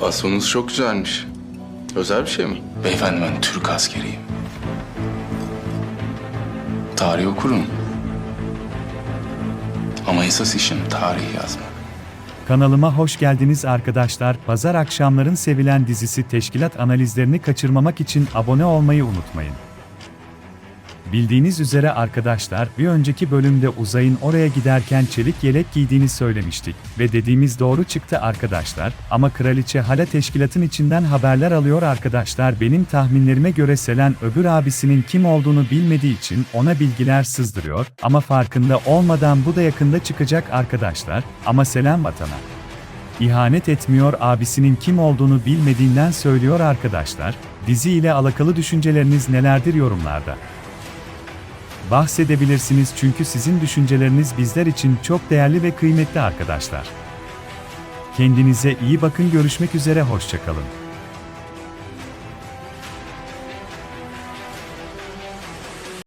Bastonunuz çok güzelmiş. Özel bir şey mi? Beyefendi ben Türk askeriyim. Tarih okurum. Ama esas işim tarih yazmak. Kanalıma hoş geldiniz arkadaşlar. Pazar akşamların sevilen dizisi Teşkilat analizlerini kaçırmamak için abone olmayı unutmayın. Bildiğiniz üzere arkadaşlar, bir önceki bölümde Uzay'ın oraya giderken çelik yelek giydiğini söylemiştik ve dediğimiz doğru çıktı arkadaşlar. Ama kraliçe hala teşkilatın içinden haberler alıyor arkadaşlar. Benim tahminlerime göre Selen öbür abisinin kim olduğunu bilmediği için ona bilgiler sızdırıyor ama farkında olmadan bu da yakında çıkacak arkadaşlar. Ama Selen vatana İhanet etmiyor abisinin kim olduğunu bilmediğinden söylüyor arkadaşlar. Dizi ile alakalı düşünceleriniz nelerdir yorumlarda? Bahsedebilirsiniz çünkü sizin düşünceleriniz bizler için çok değerli ve kıymetli arkadaşlar. Kendinize iyi bakın görüşmek üzere hoşçakalın.